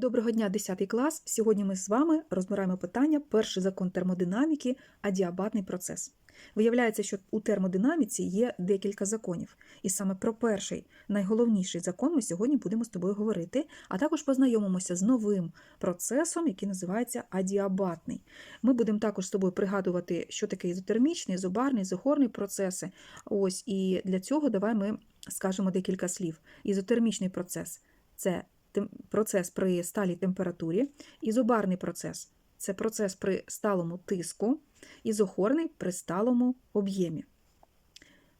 Доброго дня, 10 клас. Сьогодні ми з вами розбираємо питання перший закон термодинаміки, адіабатний процес. Виявляється, що у термодинаміці є декілька законів, і саме про перший, найголовніший закон ми сьогодні будемо з тобою говорити, а також познайомимося з новим процесом, який називається адіабатний. Ми будемо також з тобою пригадувати, що таке ізотермічний, ізобарний, ізохорний процеси. Ось і для цього давай ми скажемо декілька слів. Ізотермічний процес це процес при сталій температурі, ізобарний процес це процес при сталому тиску, ізохорний при сталому об'ємі.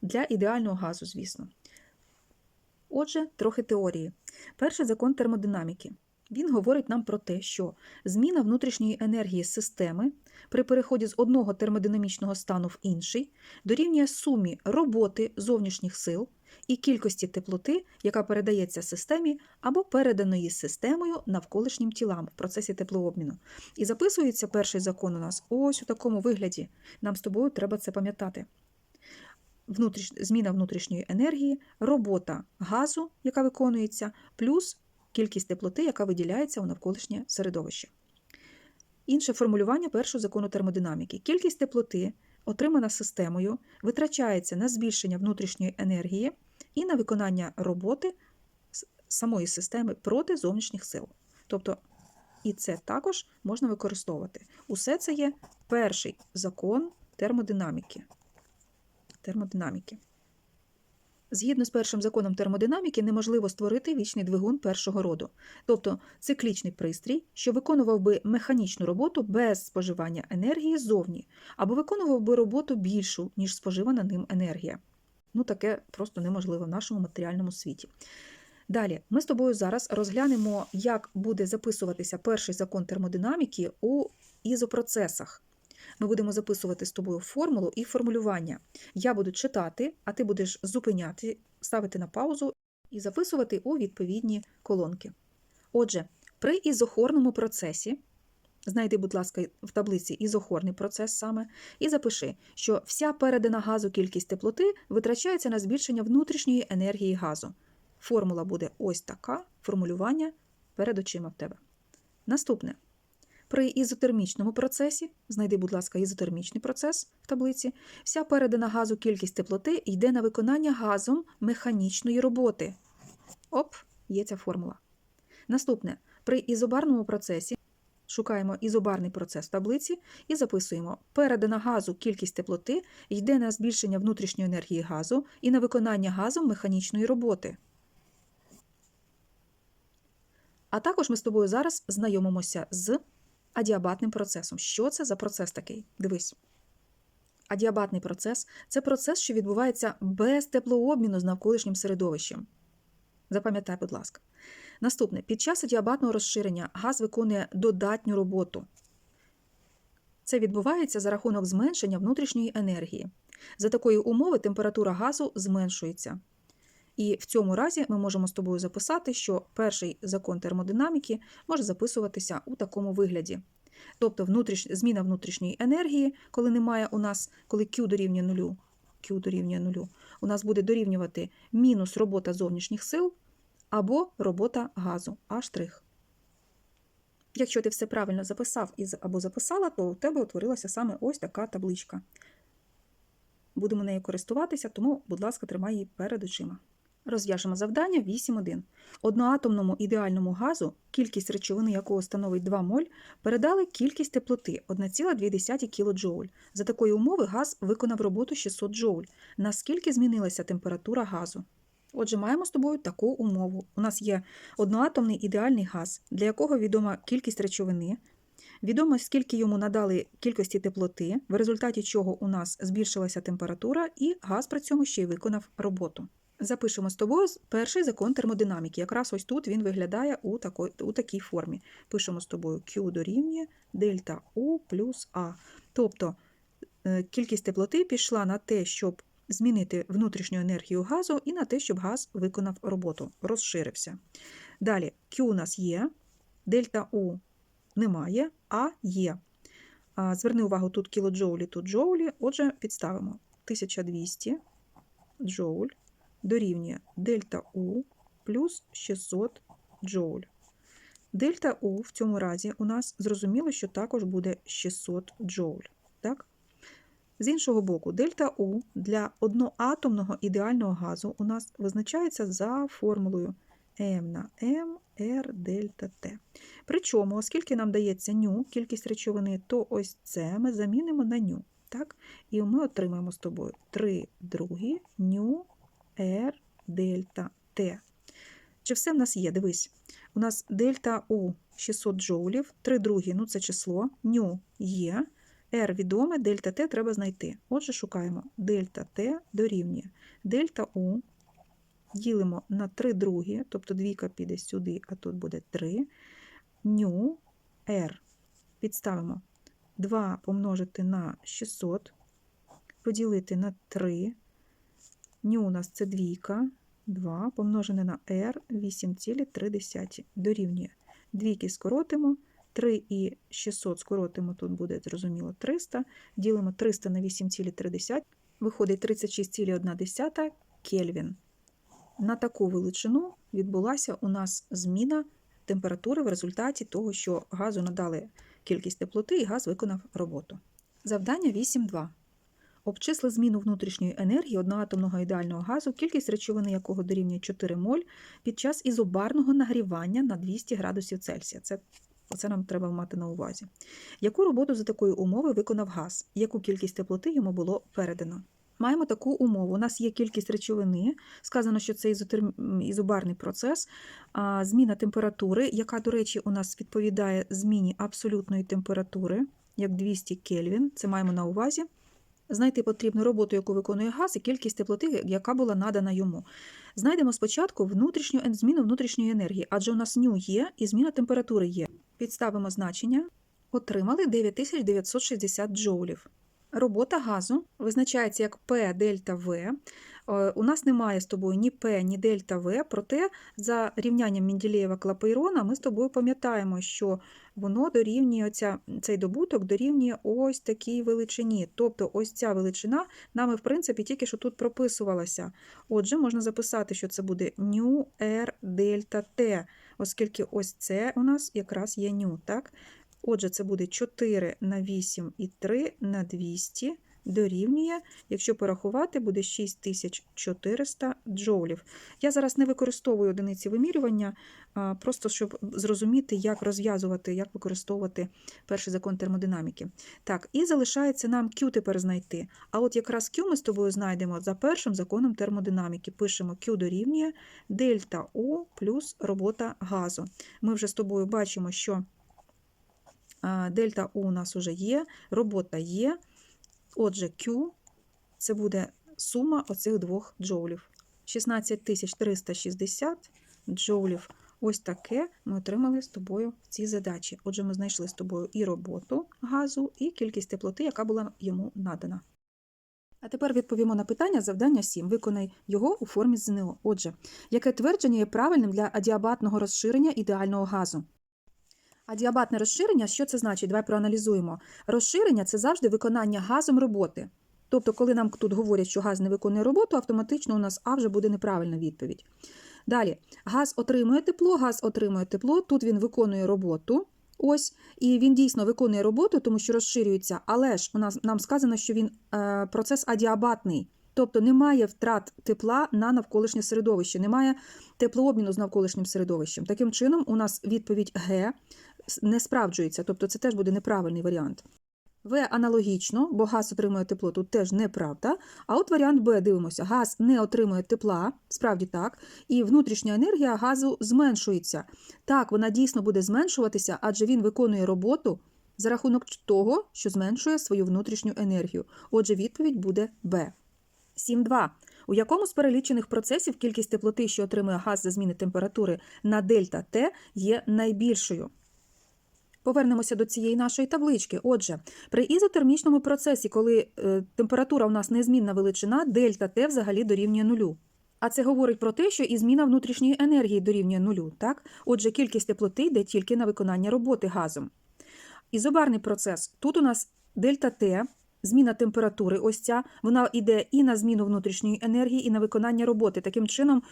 Для ідеального газу, звісно. Отже, трохи теорії. Перший закон термодинаміки. Він говорить нам про те, що зміна внутрішньої енергії системи при переході з одного термодинамічного стану в інший дорівнює сумі роботи зовнішніх сил і кількості теплоти, яка передається системі або переданої системою навколишнім тілам в процесі теплообміну. І записується перший закон у нас ось у такому вигляді. Нам з тобою треба це пам'ятати. Внутріш... Зміна внутрішньої енергії, робота газу, яка виконується, плюс кількість теплоти, яка виділяється у навколишнє середовище. Інше формулювання першого закону термодинаміки. Кількість теплоти, отримана системою, витрачається на збільшення внутрішньої енергії і на виконання роботи самої системи проти зовнішніх сил. Тобто і це також можна використовувати. Усе це є перший закон термодинаміки. термодинаміки. Згідно з першим законом термодинаміки, неможливо створити вічний двигун першого роду, тобто циклічний пристрій, що виконував би механічну роботу без споживання енергії ззовні, або виконував би роботу більшу, ніж споживана ним енергія. Ну, таке просто неможливо в нашому матеріальному світі. Далі, ми з тобою зараз розглянемо, як буде записуватися перший закон термодинаміки у ізопроцесах. Ми будемо записувати з тобою формулу і формулювання. Я буду читати, а ти будеш зупиняти, ставити на паузу і записувати у відповідні колонки. Отже, при ізохорному процесі, знайди, будь ласка, в таблиці ізохорний процес саме, і запиши, що вся передана газу кількість теплоти витрачається на збільшення внутрішньої енергії газу. Формула буде ось така, формулювання перед очима в тебе. Наступне. При ізотермічному процесі, знайди, будь ласка, ізотермічний процес в таблиці, вся передана газу кількість теплоти йде на виконання газом механічної роботи. Оп, є ця формула. Наступне. При ізобарному процесі шукаємо ізобарний процес в таблиці і записуємо: передана газу кількість теплоти йде на збільшення внутрішньої енергії газу і на виконання газом механічної роботи. А також ми з тобою зараз знайомимося з адіабатним процесом. Що це за процес такий? Дивись. Адіабатний процес це процес, що відбувається без теплообміну з навколишнім середовищем. Запам'ятай, будь ласка. Наступне: під час адіабатного розширення газ виконує додатню роботу. Це відбувається за рахунок зменшення внутрішньої енергії. За такої умови температура газу зменшується. І в цьому разі ми можемо з тобою записати, що перший закон термодинаміки може записуватися у такому вигляді. Тобто внутріш... зміна внутрішньої енергії, коли немає у нас, коли Q дорівнює нулю, Q дорівнює нулю, у нас буде дорівнювати мінус робота зовнішніх сил або робота газу А'. Якщо ти все правильно записав або записала, то у тебе утворилася саме ось така табличка. Будемо нею користуватися, тому, будь ласка, тримай її перед очима. Розв'яжемо завдання 8.1. Одноатомному ідеальному газу, кількість речовини якого становить 2 моль, передали кількість теплоти 1,2 кJ. За такої умови газ виконав роботу 600 джоуль. Наскільки змінилася температура газу? Отже, маємо з тобою таку умову. У нас є одноатомний ідеальний газ, для якого відома кількість речовини, відомо, скільки йому надали кількості теплоти, в результаті чого у нас збільшилася температура, і газ при цьому ще й виконав роботу. Запишемо з тобою перший закон термодинаміки. Якраз ось тут він виглядає у, такой, у такій формі. Пишемо з тобою Q дорівнює дельта U плюс А. Тобто е, кількість теплоти пішла на те, щоб змінити внутрішню енергію газу, і на те, щоб газ виконав роботу, розширився. Далі Q у нас є, дельта U немає, А є. Зверни увагу, тут кілоджоулі, тут джоулі. Отже, підставимо 1200 джоуль дорівнює дельта У плюс 600 джоуль. Дельта У в цьому разі у нас зрозуміло, що також буде 600 джоуль. Так? З іншого боку, дельта У для одноатомного ідеального газу у нас визначається за формулою М на М, Р дельта Т. Причому, оскільки нам дається ню, кількість речовини, то ось це ми замінимо на ню. Так? І ми отримаємо з тобою 3 другі ню R дельта Т. Чи все в нас є? Дивись. У нас дельта У 600 джоулів, 3 другі, ну це число, ню є, R відоме, дельта Т треба знайти. Отже, шукаємо дельта Т дорівнює. Дельта У ділимо на 3 другі, тобто двійка піде сюди, а тут буде 3. Ню R підставимо 2 помножити на 600, поділити на 3. Ню у нас це двійка, 2 помножене на r 8,3 дорівнює. Двійки скоротимо, 3 і 600 скоротимо, тут буде, зрозуміло, 300. Ділимо 300 на 8,3, виходить 36,1 Кельвін. На таку величину відбулася у нас зміна температури в результаті того, що газу надали кількість теплоти і газ виконав роботу. Завдання 8.2. Обчисли зміну внутрішньої енергії одноатомного ідеального газу, кількість речовини якого дорівнює 4 моль під час ізобарного нагрівання на 200 градусів Цельсія. Це, це нам треба мати на увазі. Яку роботу за такої умови виконав газ? Яку кількість теплоти йому було передано? Маємо таку умову. У нас є кількість речовини, сказано, що це ізотерм... ізобарний процес, а зміна температури, яка, до речі, у нас відповідає зміні абсолютної температури, як 200 Кельвін, це маємо на увазі. Знайти потрібну роботу, яку виконує газ, і кількість теплоти, яка була надана йому. Знайдемо спочатку внутрішню зміну внутрішньої енергії, адже у нас ню є і зміна температури є. Підставимо значення. Отримали 9960 джоулів. Робота газу визначається як P дельта В. У нас немає з тобою ні P, ні дельта В, проте за рівнянням Менділеєва клапейрона ми з тобою пам'ятаємо, що воно дорівнює цей добуток дорівнює ось такій величині. Тобто ось ця величина нами, в принципі, тільки що тут прописувалася. Отже, можна записати, що це буде ню R дельта Т, оскільки ось це у нас якраз є ню. так? Отже, це буде 4 на 8 і 3 на 200 дорівнює, якщо порахувати, буде 6400 джоулів. Я зараз не використовую одиниці вимірювання, просто щоб зрозуміти, як розв'язувати, як використовувати перший закон термодинаміки. Так, і залишається нам Q тепер знайти. А от якраз Q ми з тобою знайдемо за першим законом термодинаміки. Пишемо Q дорівнює дельта У плюс робота газу. Ми вже з тобою бачимо, що дельта У у нас вже є, робота є. Отже, Q це буде сума оцих двох джоулів. 16360 джоулів. Ось таке ми отримали з тобою в цій задачі. Отже, ми знайшли з тобою і роботу газу, і кількість теплоти, яка була йому надана. А тепер відповімо на питання завдання 7. Виконай його у формі ЗНО. Отже, яке твердження є правильним для адіабатного розширення ідеального газу? Адіабатне розширення, що це значить? Давай проаналізуємо. Розширення це завжди виконання газом роботи. Тобто, коли нам тут говорять, що газ не виконує роботу, автоматично у нас А вже буде неправильна відповідь. Далі, газ отримує тепло, газ отримує тепло, тут він виконує роботу. Ось, і він дійсно виконує роботу, тому що розширюється, але ж у нас нам сказано, що він е, процес адіабатний. Тобто немає втрат тепла на навколишнє середовище, немає теплообміну з навколишнім середовищем. Таким чином, у нас відповідь Г не справджується, тобто це теж буде неправильний варіант. В аналогічно, бо газ отримує тепло, тут теж неправда. А от варіант Б дивимося: газ не отримує тепла, справді так, і внутрішня енергія газу зменшується. Так, вона дійсно буде зменшуватися, адже він виконує роботу за рахунок того, що зменшує свою внутрішню енергію. Отже, відповідь буде Б. 7.2. У якому з перелічених процесів кількість теплоти, що отримує газ за зміни температури на дельта Т, є найбільшою? Повернемося до цієї нашої таблички. Отже, при ізотермічному процесі, коли е, температура у нас незмінна величина, дельта Т взагалі дорівнює нулю. А це говорить про те, що і зміна внутрішньої енергії дорівнює нулю. Так? Отже, кількість теплоти йде тільки на виконання роботи газом. Ізобарний процес. Тут у нас дельта Т Зміна температури, ось ця, вона йде і на зміну внутрішньої енергії, і на виконання роботи. Таким чином,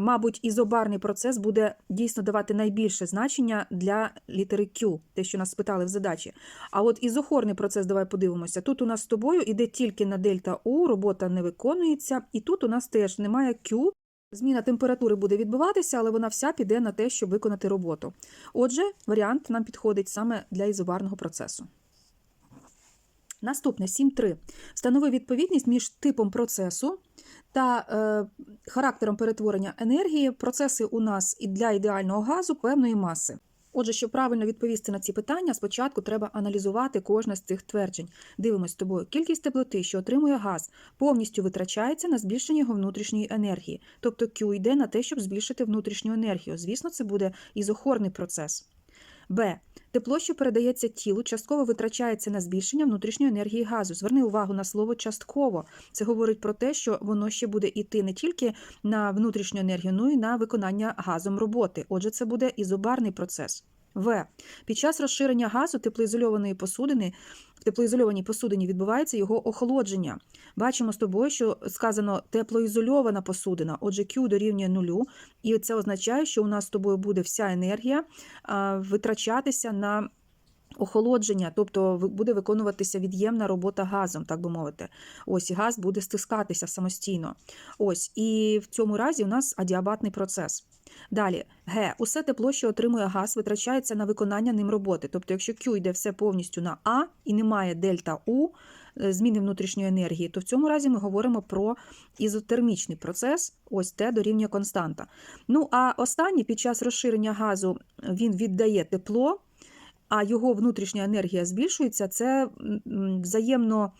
мабуть, ізобарний процес буде дійсно давати найбільше значення для літери Q, те, що нас спитали в задачі. А от ізохорний процес, давай подивимося. Тут у нас з тобою іде тільки на дельта У, робота не виконується, і тут у нас теж немає Q. Зміна температури буде відбуватися, але вона вся піде на те, щоб виконати роботу. Отже, варіант нам підходить саме для ізобарного процесу. Наступне 7.3. Встанови відповідність між типом процесу та е, характером перетворення енергії. Процеси у нас і для ідеального газу певної маси. Отже, щоб правильно відповісти на ці питання, спочатку треба аналізувати кожне з цих тверджень. Дивимось з тобою. Кількість теплоти, що отримує газ, повністю витрачається на збільшення його внутрішньої енергії. Тобто Q йде на те, щоб збільшити внутрішню енергію. Звісно, це буде ізохорний процес. Б. Тепло, що передається тілу, частково витрачається на збільшення внутрішньої енергії газу. Зверни увагу на слово частково. Це говорить про те, що воно ще буде йти не тільки на внутрішню енергію, ну і на виконання газом роботи. Отже, це буде ізобарний процес. В. Під час розширення газу теплоізольованої посудини в теплоізольованій посудині відбувається його охолодження. Бачимо з тобою, що сказано теплоізольована посудина, отже, Q дорівнює нулю, і це означає, що у нас з тобою буде вся енергія витрачатися на охолодження, тобто буде виконуватися від'ємна робота газом, так би мовити. Ось і газ буде стискатися самостійно. Ось, і в цьому разі у нас адіабатний процес. Далі, Г. Усе тепло, що отримує газ, витрачається на виконання ним роботи. Тобто, якщо Q йде все повністю на А і немає дельта У, е, зміни внутрішньої енергії, то в цьому разі ми говоримо про ізотермічний процес, ось Т дорівнює константа. Ну а останній під час розширення газу він віддає тепло, а його внутрішня енергія збільшується, це взаємно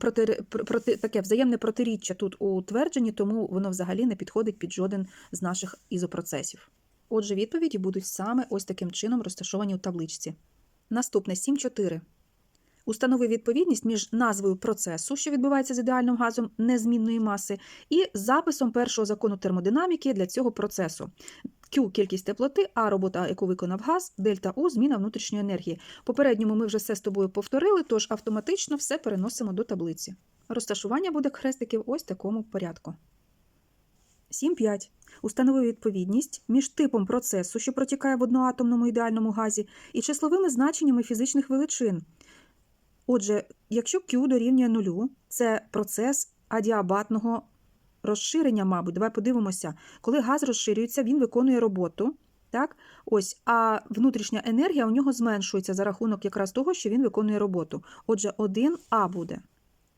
проти, проти, таке взаємне протиріччя тут у твердженні, тому воно взагалі не підходить під жоден з наших ізопроцесів. Отже, відповіді будуть саме ось таким чином розташовані у табличці. Наступне 7.4. Установи відповідність між назвою процесу, що відбувається з ідеальним газом незмінної маси, і записом першого закону термодинаміки для цього процесу. Q – кількість теплоти, А робота, яку виконав газ, дельта У – зміна внутрішньої енергії. Попередньому ми вже все з тобою повторили, тож автоматично все переносимо до таблиці. Розташування буде хрестиків ось такому порядку. 7.5. Установи відповідність між типом процесу, що протікає в одноатомному ідеальному газі, і числовими значеннями фізичних величин. Отже, якщо Q дорівнює нулю, це процес адіабатного розширення, мабуть. Давай подивимося. Коли газ розширюється, він виконує роботу. Так? Ось, а внутрішня енергія у нього зменшується за рахунок якраз того, що він виконує роботу. Отже, 1А буде.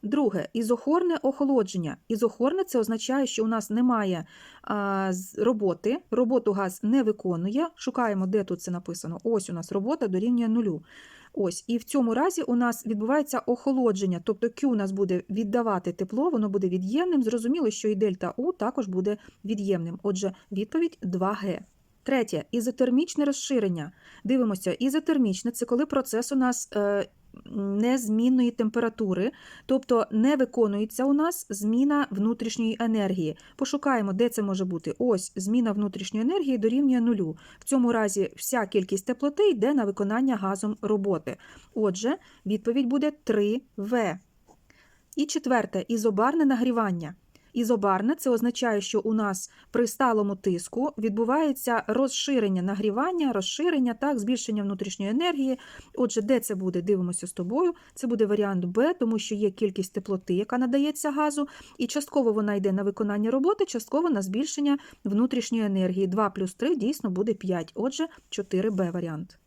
Друге, ізохорне охолодження. Ізохорне це означає, що у нас немає а, роботи, роботу газ не виконує. Шукаємо, де тут це написано. Ось у нас робота дорівнює нулю. Ось, і в цьому разі у нас відбувається охолодження, тобто Q у нас буде віддавати тепло, воно буде від'ємним. Зрозуміло, що і дельта У також буде від'ємним. Отже, відповідь 2Г. Третє ізотермічне розширення. Дивимося, ізотермічне це коли процес у нас е, незмінної температури, тобто не виконується у нас зміна внутрішньої енергії. Пошукаємо, де це може бути. Ось зміна внутрішньої енергії дорівнює нулю. В цьому разі вся кількість теплоти йде на виконання газом роботи. Отже, відповідь буде 3В. І четверте ізобарне нагрівання. Ізобарне це означає, що у нас при сталому тиску відбувається розширення нагрівання, розширення, так, збільшення внутрішньої енергії. Отже, де це буде? Дивимося з тобою. Це буде варіант Б, тому що є кількість теплоти, яка надається газу, і частково вона йде на виконання роботи, частково на збільшення внутрішньої енергії. 2 плюс 3 дійсно буде 5. Отже, 4Б варіант.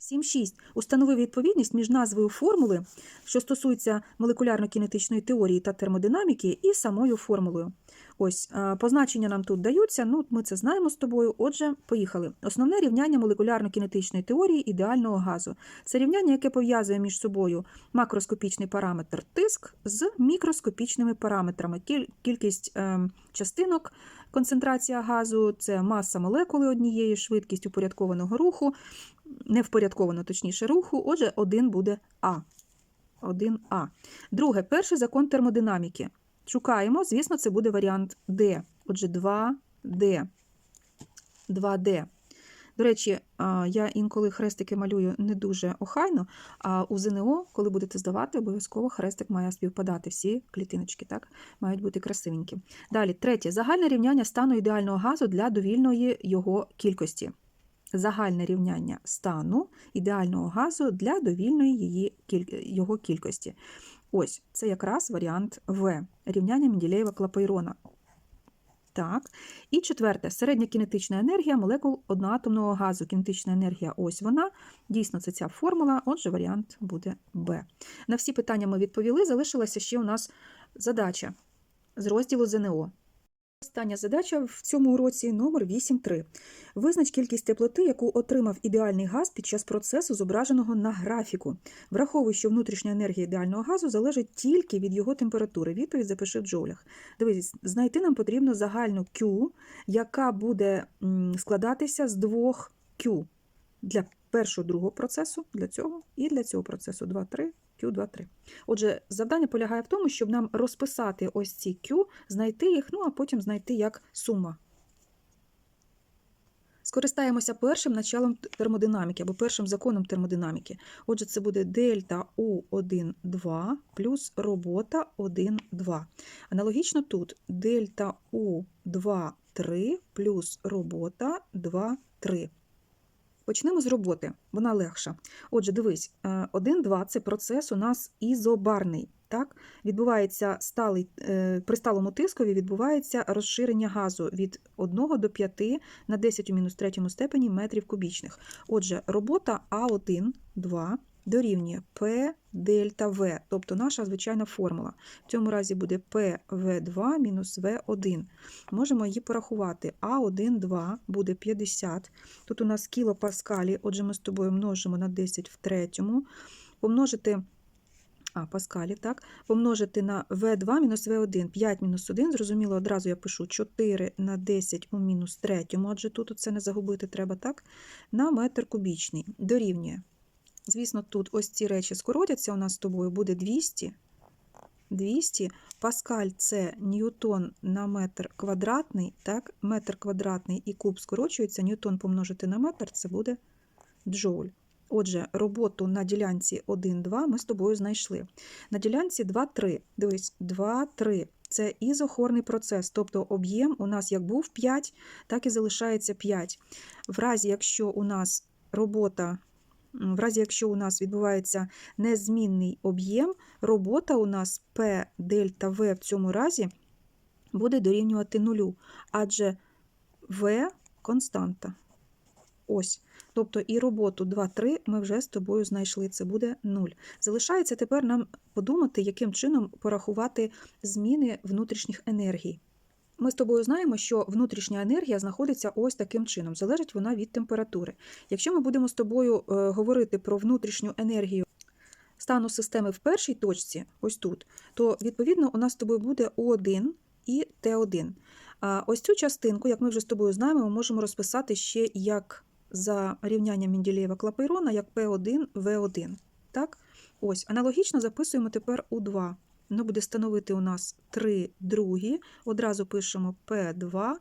7.6. Установи відповідність між назвою формули, що стосується молекулярно-кінетичної теорії та термодинаміки, і самою формулою. Ось, е, позначення нам тут даються, ну, ми це знаємо з тобою. Отже, поїхали. Основне рівняння молекулярно-кінетичної теорії ідеального газу. Це рівняння, яке пов'язує між собою макроскопічний параметр тиск з мікроскопічними параметрами. Кількість е, частинок, концентрація газу, це маса молекули однієї, швидкість упорядкованого руху, невпорядковано, точніше, руху. Отже, один буде А. 1А. Друге, перший закон термодинаміки. Шукаємо, звісно, це буде варіант Д. Отже, 2D. 2D. До речі, я інколи хрестики малюю не дуже охайно, а у ЗНО, коли будете здавати, обов'язково хрестик має співпадати. Всі клітиночки так, мають бути красивенькі. Далі, третє. Загальне рівняння стану ідеального газу для довільної його кількості. Загальне рівняння стану ідеального газу для довільної її, його кількості. Ось, це якраз варіант В. Рівняння Менділеєва Клапейрона. Так. І четверте, середня кінетична енергія молекул одноатомного газу. Кінетична енергія ось вона. Дійсно, це ця формула, отже, варіант буде Б. На всі питання ми відповіли. Залишилася ще у нас задача з розділу ЗНО. Остання задача в цьому уроці номер 8.3. Визнач кількість теплоти, яку отримав ідеальний газ під час процесу, зображеного на графіку. Враховуй, що внутрішня енергія ідеального газу залежить тільки від його температури. Відповідь запиши в джоулях. Дивись, знайти нам потрібно загальну Q, яка буде складатися з двох Q для першого другого процесу, для цього і для цього процесу 2, 3, Q, 2, 3. Отже, завдання полягає в тому, щоб нам розписати ось ці Q, знайти їх, ну а потім знайти як сума. Скористаємося першим началом термодинаміки або першим законом термодинаміки. Отже, це буде дельта У1, 2 плюс робота 1, 2. Аналогічно тут дельта У2, 3 плюс робота 2, 3. Почнемо з роботи, вона легша. Отже, дивись, 1-2 це процес у нас ізобарний. Так? Відбувається сталий, е, при сталому тискові відбувається розширення газу від 1 до 5 на 10 у мінус 3 степені метрів кубічних. Отже, робота А1, 2 дорівнює P дельта В, тобто наша звичайна формула. В цьому разі буде PV2 мінус В1. Можемо її порахувати. А1, 2 буде 50. Тут у нас кілопаскалі, отже, ми з тобою множимо на 10 в третьому. Помножити а, паскалі, так, помножити на В2 мінус В1, 5 мінус 1, зрозуміло, одразу я пишу 4 на 10 у мінус третьому, адже тут це не загубити треба, так, на метр кубічний, дорівнює. Звісно, тут ось ці речі скоротяться у нас з тобою, буде 200. 200. Паскаль це ньютон на метр квадратний, так, метр квадратний і куб скорочується, ньютон помножити на метр, це буде джоуль. Отже, роботу на ділянці 1-2 ми з тобою знайшли. На ділянці 2-3, дивись, 2-3 це ізохорний процес, тобто об'єм у нас як був 5, так і залишається 5. В разі, якщо у нас робота, в разі, якщо у нас відбувається незмінний об'єм, робота у нас P дельта В в цьому разі буде дорівнювати нулю, адже В константа. Ось. Тобто і роботу 2-3 ми вже з тобою знайшли, це буде 0. Залишається тепер нам подумати, яким чином порахувати зміни внутрішніх енергій. Ми з тобою знаємо, що внутрішня енергія знаходиться ось таким чином, залежить вона від температури. Якщо ми будемо з тобою е, говорити про внутрішню енергію стану системи в першій точці, ось тут, то відповідно у нас з тобою буде У1 і Т1. А ось цю частинку, як ми вже з тобою знаємо, ми можемо розписати ще як за рівнянням Менділеєва Клапейрона як P1, V1. Так? Ось, аналогічно записуємо тепер У2. Воно буде становити у нас 3 другі. Одразу пишемо P2,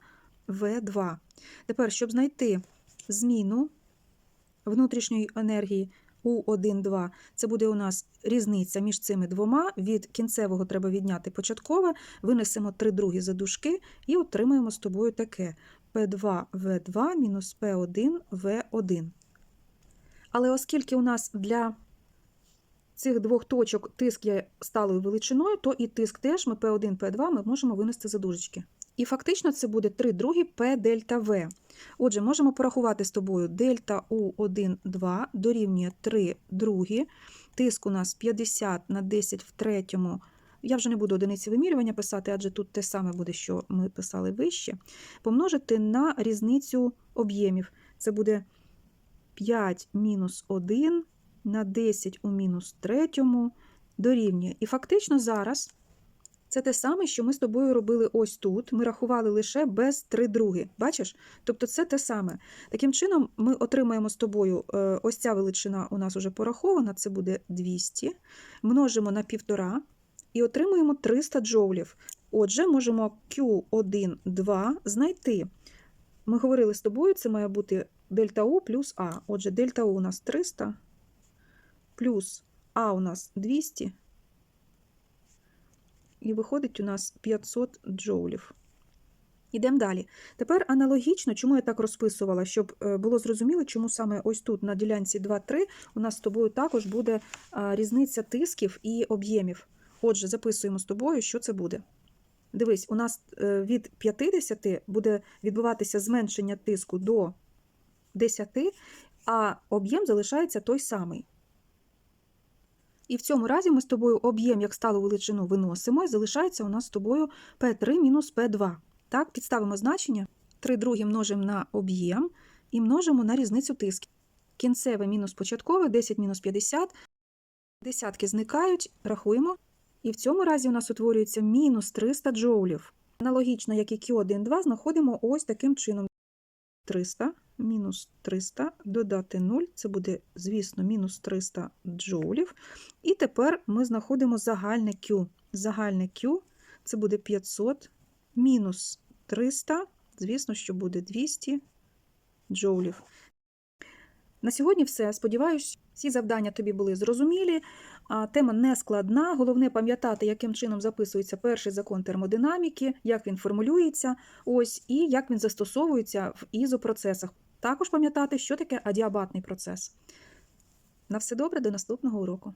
V2. Тепер, щоб знайти зміну внутрішньої енергії У1, 2, це буде у нас різниця між цими двома. Від кінцевого треба відняти початкове, винесемо 3 другі за дужки і отримаємо з тобою таке. P2 V2 мінус P1 V1. Але оскільки у нас для цих двох точок тиск є сталою величиною, то і тиск теж ми P1, P2 ми можемо винести за дужечки. І фактично це буде 3 другі P дельта В. Отже, можемо порахувати з тобою дельта У1, 2 дорівнює 3 другі. Тиск у нас 50 на 10 в третьому. Я вже не буду одиниці вимірювання писати, адже тут те саме буде, що ми писали вище. Помножити на різницю об'ємів. Це буде 5 мінус 1 на 10 у мінус третьому дорівнює. І фактично зараз це те саме, що ми з тобою робили ось тут. Ми рахували лише без 3 други. Бачиш? Тобто це те саме. Таким чином, ми отримаємо з тобою е, ось ця величина у нас вже порахована, це буде 200. Множимо на 1,5 і отримуємо 300 джоулів. Отже, можемо Q1, 2 знайти. Ми говорили з тобою, це має бути дельта У плюс А. Отже, дельта У у нас 300 плюс А у нас 200. І виходить у нас 500 джоулів. Ідемо далі. Тепер аналогічно, чому я так розписувала, щоб е, було зрозуміло, чому саме ось тут на ділянці 2-3 у нас з тобою також буде різниця тисків і об'ємів. Отже, записуємо з тобою, що це буде. Дивись, у нас е, від 50 буде відбуватися зменшення тиску до 10, а об'єм залишається той самий. І в цьому разі ми з тобою об'єм як сталу величину виносимо, і залишається у нас з тобою P3 мінус P2. Так, підставимо значення. 3 другі множимо на об'єм і множимо на різницю тисків. Кінцеве мінус початкове, 10 мінус 50. Десятки зникають, рахуємо. І в цьому разі у нас утворюється мінус 300 джоулів. Аналогічно, як і Q1, 2, знаходимо ось таким чином. 300 мінус 300 додати 0, це буде, звісно, мінус 300 джоулів. І тепер ми знаходимо загальне Q. Загальне Q це буде 500 мінус 300, звісно, що буде 200 джоулів. На сьогодні все. Сподіваюсь, всі завдання тобі були зрозумілі. Тема не складна. Головне пам'ятати, яким чином записується перший закон термодинаміки, як він формулюється, ось і як він застосовується в ізопроцесах. Також пам'ятати, що таке адіабатний процес. На все добре, до наступного уроку.